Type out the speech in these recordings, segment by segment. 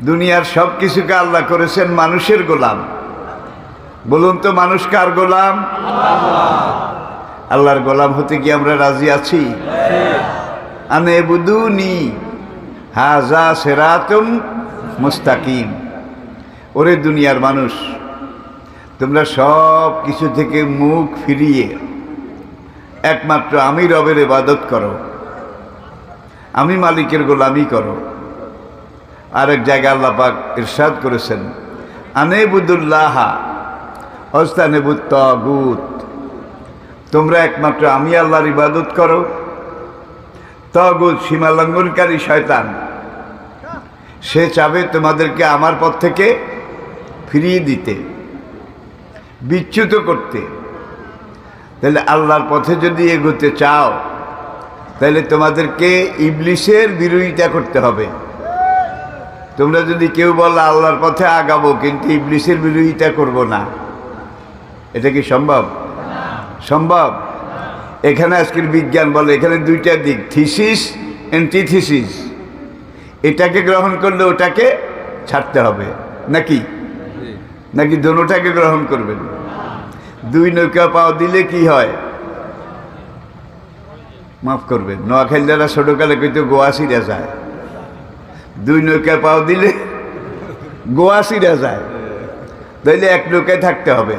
দুনিয়ার সব কিছুকে আল্লাহ করেছেন মানুষের গোলাম। বলুন তো মানুষ কার গোলাম? আল্লাহর গোলাম হতে কি আমরা রাজি আছি? হাজা সেরাতুম মুস্তাকিম। ওরে দুনিয়ার মানুষ, তোমরা সব কিছু থেকে মুখ ফিরিয়ে একমাত্র আমি রবের ইবাদত করো। আমি মালিকের গোলামি করো। আরেক জায়গায় আল্লাহ পাক ইরশাদ করেছেন, আনেবুদুল্লাহা হস্তানেবুত তগুত তোমরা একমাত্র আমি আল্লাহর ইবাদত করো। তগুত সীমালঙ্ঘনকারী শয়তান, সে চাবে তোমাদেরকে আমার পথ থেকে ফিরিয়ে দিতে, বিচ্যুত করতে। তাহলে আল্লাহর পথে যদি এগোতে চাও, তাহলে তোমাদেরকে ইবলিশের বিরোধিতা করতে হবে। তোমরা যদি কেউ বলো আল্লাহর পথে আগাবো, কিন্তু ইবলিশের বিরোধিতা করব না। এটা কি সম্ভব? সম্ভব? এখানে আজকের বিজ্ঞান বলে, এখানে দুইটা দিক, থিসিস অ্যান্টিথিসিস এটাকে গ্রহণ করলে ওটাকে ছাড়তে হবে, নাকি? নাকি দোনোটাকে গ্রহণ করবেন? দুই নৌকা পাও দিলে কি হয়? মাফ করবেন, নোয়াখালীরা ছোটকালে কইতো গোয়াশিরা যায়। দুই নৌকা পাও দিলে গোয়াশিরা যায়। তাইলে এক নৌকায় থাকতে হবে।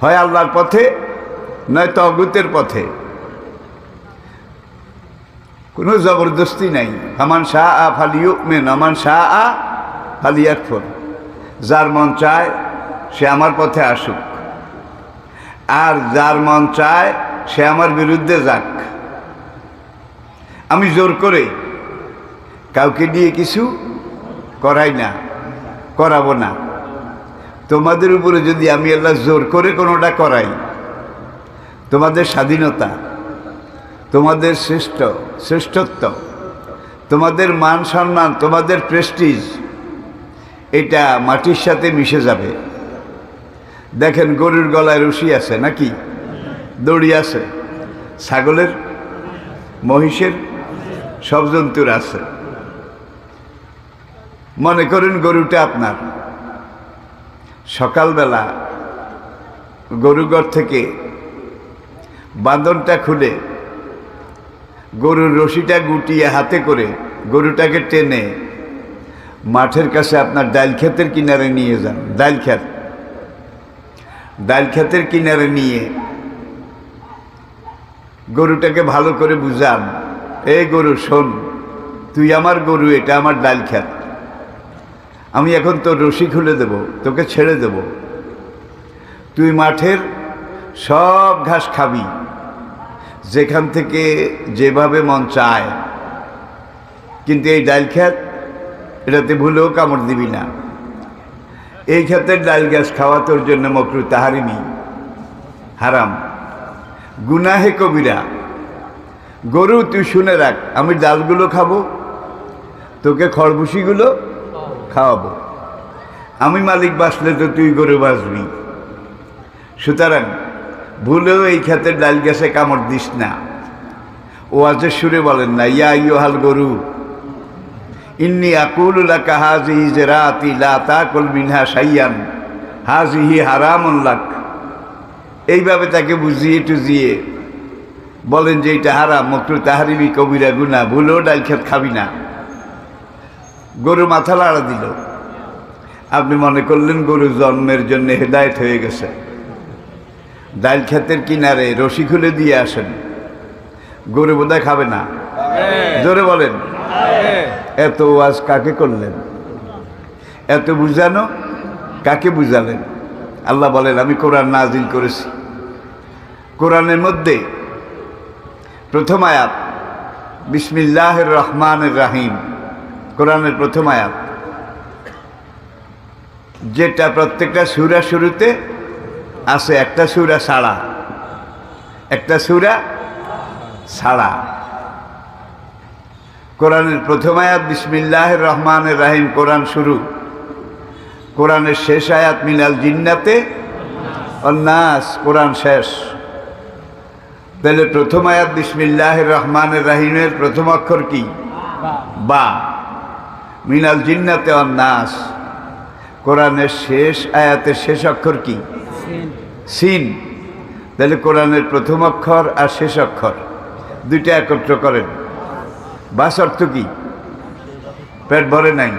হয় আল্লাহর পথে, নয় তগুতের পথে। কোনো জবরদস্তি নাই। আমান শাহ আ ফালিউ মেন আমান শাহ আ ফালিয়াকফর। যার মন চায়, সে আমার পথে আসুক। আর যার মন চায়, সে আমার বিরুদ্ধে যাক। আমি জোর করে কাউকে দিয়ে কিছু করাই না, করাবো না। তোমাদের উপরে যদি আমি আল্লাহ জোর করে কোনোটা করাই, তোমাদের স্বাধীনতা, তোমাদের শ্রেষ্ঠ, শ্রেষ্ঠত্ব, তোমাদের মান সম্মান, তোমাদের প্রেস্টিজ এটা মাটির সাথে মিশে যাবে। দেখেন গরুর গলায় রশি আছে নাকি? দড়ি আছে। ছাগলের, মহিষের, সব জন্তুর আছে। মনে করেন গরুটা আপনার। সকালবেলা গরুঘর থেকে বাঁধনটা খুলে গরুর রশিটা গুটিয়ে হাতে করে গরুটাকে টেনে মাঠের কাছে আপনার ডাইল ক্ষেতের কিনারে নিয়ে যান। ডাইল ক্ষেত। ডাইল ক্ষেতের কিনারে নিয়ে গরুটাকে ভালো করে বুঝান এই গরু, শোন, তুই আমার গরু, এটা আমার ডাইল ক্ষেত। আমি এখন তোর রশি খুলে দেব, তোকে ছেড়ে দেব। তুই মাঠের সব ঘাস খাবি, যেখান থেকে যেভাবে মন চায়। কিন্তু এই ডাইল ক্ষেত, এটাতে ভুলেও কামড় দিবি না। এই ক্ষেতের ডাইল গাছ খাওয়া তোর জন্য মকরু তাহারিমি হারাম। গুনাহে কবিরা। গরু তুই শুনে রাখ, আমি ডালগুলো খাব, তোকে খড়ভুসিগুলো খাওয়াবো। আমি মালিক বাসলে তো তুই গরু বাসবি সুতরাং ভুলেও এই ক্ষেতের ডাল গাছে কামড় দিস না। ও আজের সুরে বলেন না, ইয়া ইয়োহাল গরু, ইন্নি আকুলুলাকা হাজিহি জেরাতি, লা তাকুল মিনহা সাইয়ান হাজিহি হারামুল্লাক এইভাবে তাকে বুঝিয়ে টুজিয়ে বলেন যে এটা হারাম মকরু তাহারিবি কবিরা গুনা ভুলেও ডাল খেত খাবি না। গরু মাথা লাড়া দিল। আপনি মনে করলেন গরু জন্মের জন্য হেদায়ত হয়ে গেছে। ডাল ক্ষেতের কিনারে রশি খুলে দিয়ে আসেন। গরু বোধহয় খাবে না। জোরে বলেন। এত ওয়াজ কাকে করলেন? এত বুঝানো কাকে বুঝালেন? আল্লাহ বলেন আমি কোরআন নাজিল করেছি। কোরআনের মধ্যে প্রথম আয়াত বিসমিল্লাহ রহমান রাহিম। কোরআনের প্রথম আয়াত। যেটা প্রত্যেকটা সুরা শুরুতে আছে, একটা সুরা সাড়া একটা সুরা সাড়া কোরআনের প্রথম আয়াত বিসমিল্লাহ রহমান রাহিম, কোরআন শুরু। কোরআনের শেষ আয়াত, মিনাল জিন্নাতে অন্যাস কোরআন শেষ। তাহলে প্রথম আয়াত বিসমিল্লাহ রহমান রাহিমের প্রথম অক্ষর কি? বা। মিনাল জিন্নাতে নাস। কোরআনের শেষ আয়াতের শেষ অক্ষর কি? সিন। তাহলে কোরআনের প্রথম অক্ষর আর শেষ অক্ষর দুইটা একত্র করেন। বাস অর্থ কি? পেট ভরে নাই।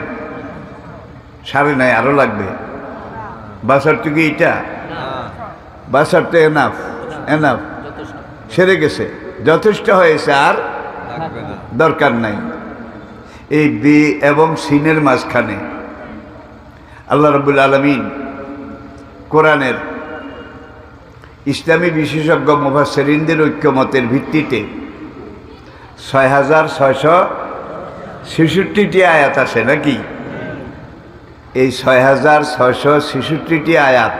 সারে নাই আরও লাগবে। বাস অর্থ কি এটা বাস অর্থ এনাফ এনাফ সেরে গেছে। যথেষ্ট হয়েছে আর দরকার নাই। এই বে এবং সিনের মাঝখানে। আল্লাহ রবুল আলমিন কোরআনের ইসলামী বিশেষজ্ঞ মুফাসেরিনদের ঐক্যমতের ভিত্তিতে ছয় হাজার ছয়শো ছেষট্টিটি আয়াত আছে নাকি? এই ছয় হাজার ছয়শো ছেষট্টিটি আয়াত,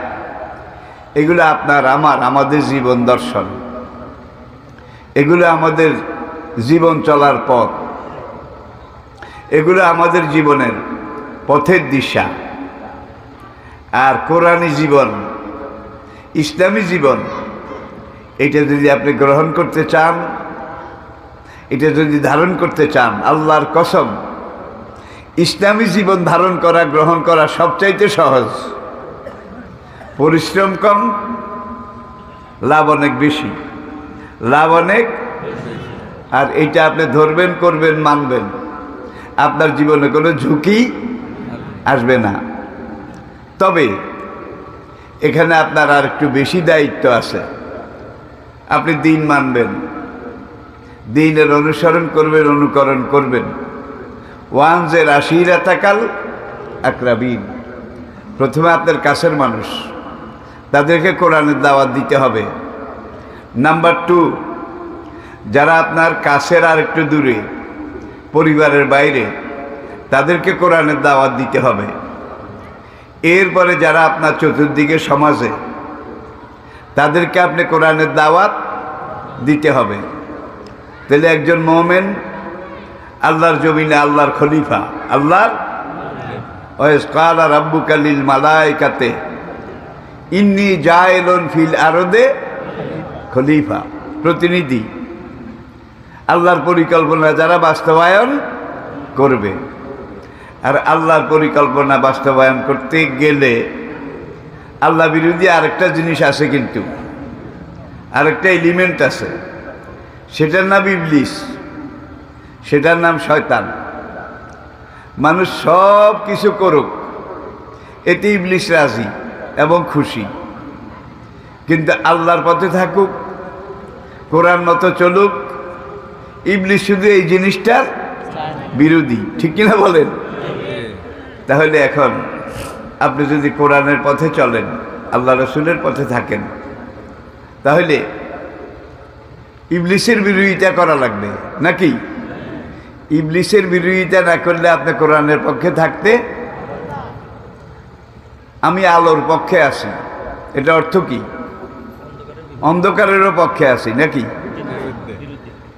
এগুলো আপনার, আমার, আমাদের জীবন দর্শন। এগুলো আমাদের জীবন চলার পথ। এগুলো আমাদের জীবনের পথের দিশা। আর কোরআনী জীবন, ইসলামী জীবন, এটা যদি আপনি গ্রহণ করতে চান, এটা যদি ধারণ করতে চান, আল্লাহর কসম, ইসলামী জীবন ধারণ করা, গ্রহণ করা সবচাইতে সহজ। পরিশ্রম কম, লাভ অনেক বেশি। লাভ অনেক, আর এটা আপনি ধরবেন, করবেন, মানবেন। আপনার জীবনে কোনো ঝুঁকি আসবে না। তবে এখানে আপনার আর একটু বেশি দায়িত্ব আছে। আপনি দিন মানবেন। দিনের অনুসরণ করবেন, অনুকরণ করবেন। ওয়ানজের আশিরা তাকাল আকরাবিন। প্রথমে আপনার কাছের মানুষ। তাদেরকে কোরআনের দাওয়াত দিতে হবে। নাম্বার টু, যারা আপনার কাছের আর একটু দূরে। পরিবারের বাইরে, তাদেরকে কোরআনের দাওয়াত দিতে হবে। এরপরে যারা আপনার চতুর্দিকে সমাজে, তাদেরকে আপনি কোরআনের দাওয়াত দিতে হবে। তাহলে একজন মোমেন আল্লাহর জমিনে আল্লাহর খলিফা, আল্লাহর ওয়েস কালা রাব্বু কালিল মালাইকাতে ইন্নি জায়লন ফিল আরদে খলিফা, প্রতিনিধি। আল্লাহর পরিকল্পনা যারা বাস্তবায়ন করবে। আর আল্লাহর পরিকল্পনা বাস্তবায়ন করতে গেলে আল্লাহ বিরোধী আরেকটা জিনিস আছে কিন্তু। আরেকটা এলিমেন্ট আছে। সেটার নাম ইবলিস। সেটার নাম শয়তান। মানুষ সব কিছু করুক, এতে ইবলিস রাজি এবং খুশি। কিন্তু আল্লাহর পথে থাকুক, কোরআন মতো চলুক ইবলিস শুধু এই জিনিসটার বিরোধী, ঠিক কিনা বলেন? তাহলে এখন আপনি যদি কোরআনের পথে চলেন, আল্লাহ রসুলের পথে থাকেন, তাহলে ইবলিশের বিরোধিতা করা লাগবে, নাকি? ইবলিশের বিরোধিতা না করলে আপনি কোরআনের পক্ষে থাকতে, আমি আলোর পক্ষে আছি এটা অর্থ কি? অন্ধকারেরও পক্ষে আসি নাকি?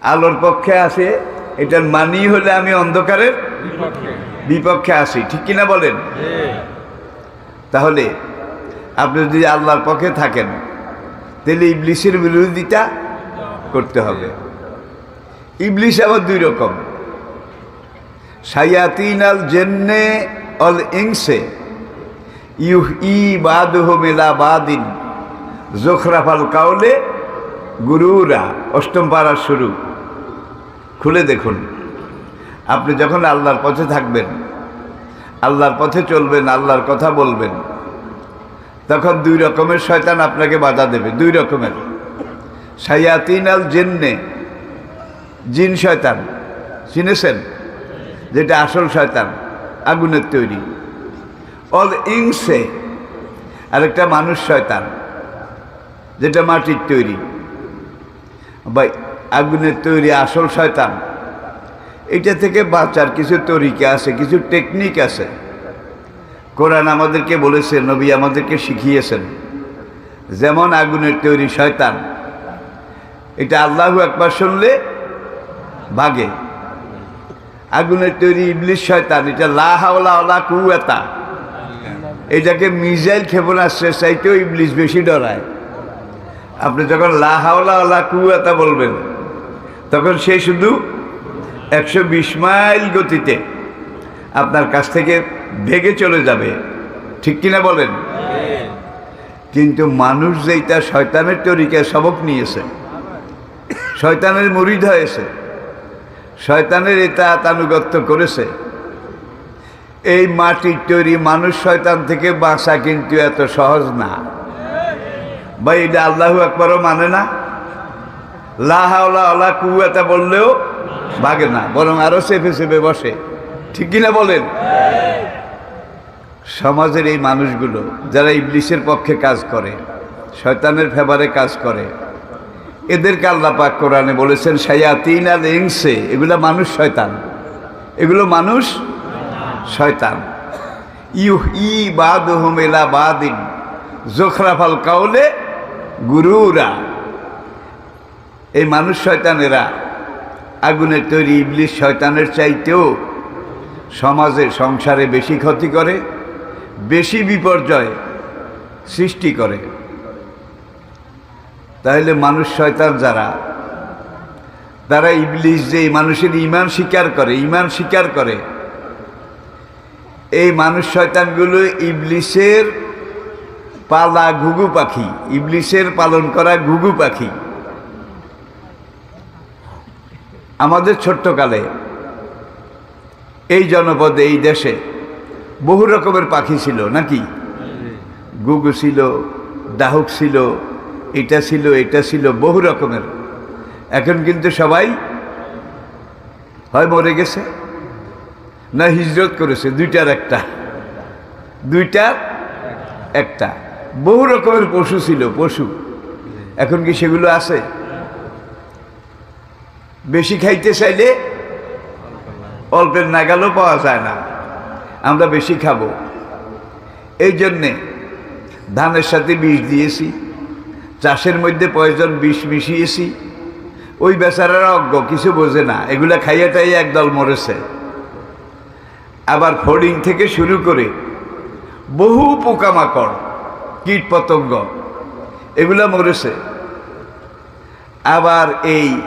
আলোর পক্ষে আছে এটার মানি হলে আমি অন্ধকারের বিপক্ষে। আসি। ঠিক কিনা বলেন? তাহলে আপনি যদি আল্লাহর পক্ষে থাকেন তাহলে ইবলিশের বিরোধিতা করতে হবে। ইবলিশ আবার দুই রকম। সায়াতিন আল জেন্নে অল ইংসে ইউহ ই বাদহ মেলা বাদিন। জোখরাফাল কাউলে গুরুরা অষ্টম পাড়ার শুরু। খুলে দেখুন। আপনি যখন আল্লাহর পথে থাকবেন, আল্লাহর পথে চলবেন, আল্লাহর কথা বলবেন, তখন দুই রকমের শয়তান আপনাকে বাধা দেবে, দুই রকমের। সাইয়াতিন আল জেন্নে, জিন শয়তান, চিনেছেন? যেটা আসল শয়তান, আগুনের তৈরি। অল ইংসে, আরেকটা মানুষ শয়তান, যেটা মাটির তৈরি। বা আগুনের তৈরি আসল শয়তান। এটা থেকে বাঁচার কিছু তরিকা আছে, কিছু টেকনিক আছে। কোরআন আমাদেরকে বলেছে, নবী আমাদেরকে শিখিয়েছেন। যেমন আগুনের তৈরি শয়তান। এটা আল্লাহু একবার শুনলে ভাগে। আগুনের তৈরি ইবলিশ শয়তান, এটা লাহাওলা ওলা কুয়াতা এটাকে মিজাইল ক্ষেপণাস্ত্রে চাইতেও ইবলিশ বেশি ডরায়। আপনি যখন লাহাওলা ওলা কুয়াতা বলবেন তখন সে শুধু একশো বিশ মাইল গতিতে আপনার কাছ থেকে ভেগে চলে যাবে। ঠিক কিনা বলেন? কিন্তু মানুষ যেইটা শয়তানের তরিকায় সবক নিয়েছে, শয়তানের মুরিদ হয়েছে, শয়তানের এটা আতানুগত্য করেছে, এই মাটির তৈরি মানুষ শয়তান থেকে বাঁচা কিন্তু এত সহজ না। বা এটা আল্লাহ একবারও মানে না। লাহাওলা কুয়াতা বললেও ভাগে না, বরং আরও চেপে চেপে বসে। ঠিক কিনা বলেন? সমাজের এই মানুষগুলো, যারা ইবলিশের পক্ষে কাজ করে, শয়তানের ফেভারে কাজ করে, এদেরকে আল্লাহ পাক কোরআনে বলেছেন সায়াতিন আর ইংসে এগুলো মানুষ শয়তান। এগুলো মানুষ শয়তান। ইউ ই বাদ হোমেলা বাদিন জোখরাফাল কাউলে গুরুরা। এই মানুষ শয়তানেরা। আগুনের তৈরি ইবলিশ শয়তানের চাইতেও সমাজে, সংসারে বেশি ক্ষতি করে, বেশি বিপর্যয় সৃষ্টি করে। তাহলে মানুষ শয়তান যারা, তারা ইবলিশ যে মানুষের ইমান স্বীকার করে ইমান স্বীকার করে, এই মানুষ শয়তানগুলো ইবলিশের পালা ঘুঘু পাখি ইবলিশের পালন করা ঘুঘু পাখি। আমাদের ছোট্টকালে এই জনপদে, এই দেশে বহু রকমের পাখি ছিল, নাকি? গুগু ছিল ডাহুক ছিল, এটা ছিল এটা ছিল, বহু রকমের। এখন কিন্তু সবাই হয় মরে গেছে, না হিজরত করেছে, দুইটার একটা। দুইটার একটা। বহু রকমের পশু ছিল, পশু। এখন কি সেগুলো আছে? বেশি খাইতে চাইলে অল্পের নাগালও পাওয়া যায় না। আমরা বেশি খাব। এই জন্যে ধানের সাথে বিষ দিয়েছি, চাষের মধ্যে প্রয়োজন বিষ মিশিয়েছি। ওই বেচারারা অজ্ঞ, কিছু বোঝে না, এগুলা খাইয়াটাই একদল মরেছে। আবার ফড়িং থেকে শুরু করে বহু পোকামাকড় কীট পতঙ্গ এগুলা মরেছে। আবার এই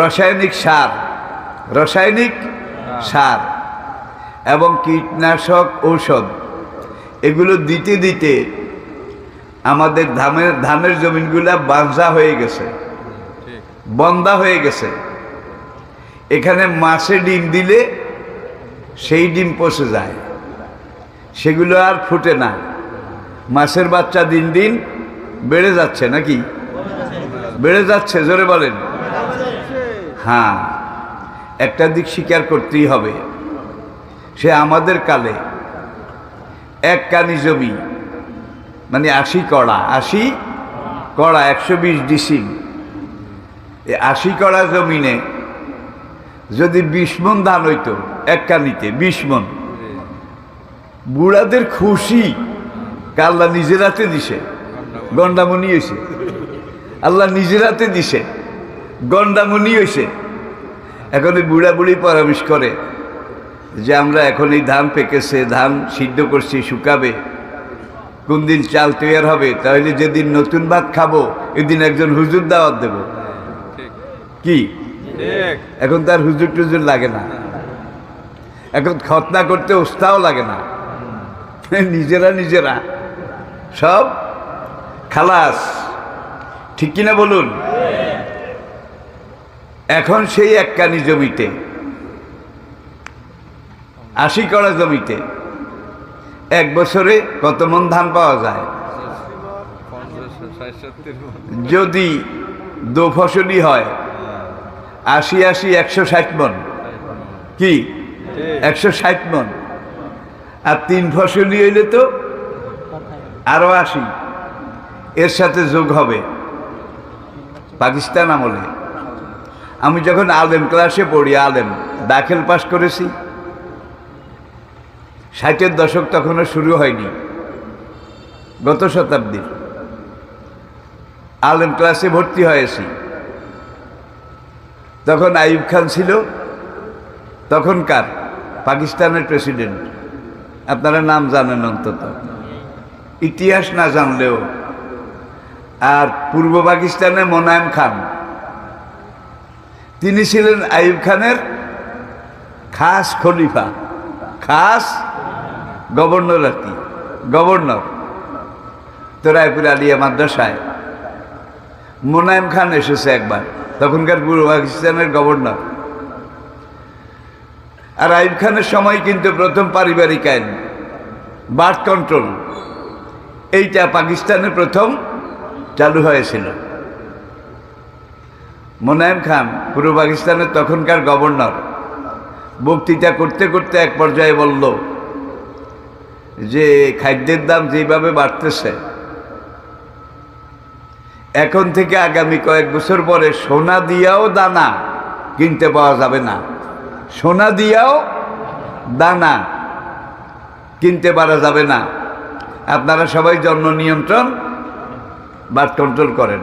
রাসায়নিক সার রাসায়নিক সার এবং কীটনাশক ঔষধ, এগুলো দিতে দিতে আমাদের ধানের ধানের জমিনগুলা বাঁধা হয়ে গেছে, বন্ধা হয়ে গেছে। এখানে মাছে ডিম দিলে সেই ডিম পচে যায়, সেগুলো আর ফুটে না। মাছের বাচ্চা দিন দিন বেড়ে যাচ্ছে নাকি? বেড়ে যাচ্ছে, জোরে বলেন। হ্যাঁ একটা দিক স্বীকার করতেই হবে। সে আমাদের কালে এক কানি জমি মানে আশি কড়া আশি কড়া, একশো বিশ এই আশি কড়া জমিনে যদি বিশ মন ধান হইতো, এক কানিতে বিশ মন। বুড়াদের খুশি আল্লাহ নিজের হাতে দিছে। গন্ডামণি হয়েছে আল্লাহ নিজের হাতে দিছে। গন্ডামণি হয়েছে এখন এই বুড়া পরামর্শ করে যে আমরা এখন এই ধান পেকেছে, ধান সিদ্ধ করছি, শুকাবে, কোন দিন চাল তৈয়ার হবে, তাহলে যেদিন নতুন ভাত খাব, এদিন একজন হুজুর দাওয়াত দেব। কি? এখন তার হুজুর টুজুর লাগে না। এখন খতনা করতে ওস্তাও লাগে না। নিজেরা নিজেরা। সব খালাস। ঠিক কিনা বলুন? এখন সেই এককানি জমিতে, আশি কড়া জমিতে, এক বছরে কত মন ধান পাওয়া যায়? যদি দো ফসলি হয়, আশি আশি, একশো ষাট মন। কি? একশো ষাট মন। আর তিন ফসলি হইলে তো আরও আশি। এর সাথে যোগ হবে পাকিস্তান আমলে। আমি যখন আলেম ক্লাসে পড়ি, আলেম দাখিল পাস করেছি। ষাটের দশক তখনও শুরু হয়নি, গত শতাব্দীর। আলেম ক্লাসে ভর্তি হয়েছি। তখন আইব খান ছিল, তখনকার পাকিস্তানের প্রেসিডেন্ট। আপনারা নাম জানেন অন্তত। ইতিহাস না জানলেও। আর পূর্ব পাকিস্তানে মোনায়েম খান তিনি ছিলেন আইব খানের খাস খলিফা, খাস গভর্নর আর কি, গভর্নর। তো রায়পুর আলিয়া মাদ্রাসায়। মোনায়েম খান এসেছে একবার, তখনকার পূর্ব পাকিস্তানের গভর্নর। আর আইব খানের সময় কিন্তু প্রথম পারিবারিক আইন, বার্থ কন্ট্রোল। এইটা পাকিস্তানে প্রথম চালু হয়েছিল। মোনায়েম খান পূর্ব পাকিস্তানের তখনকার গভর্নর। বক্তৃতা করতে করতে এক পর্যায়ে বলল, যে খাদ্যের দাম যেভাবে বাড়তেছে, এখন থেকে আগামী কয়েক বছর পরে সোনা দিয়াও দানা কিনতে পাওয়া যাবে না। সোনা দিয়াও দানা কিনতে পারা যাবে না। আপনারা সবাই জন্ম নিয়ন্ত্রণ বার্থ কন্ট্রোল করেন।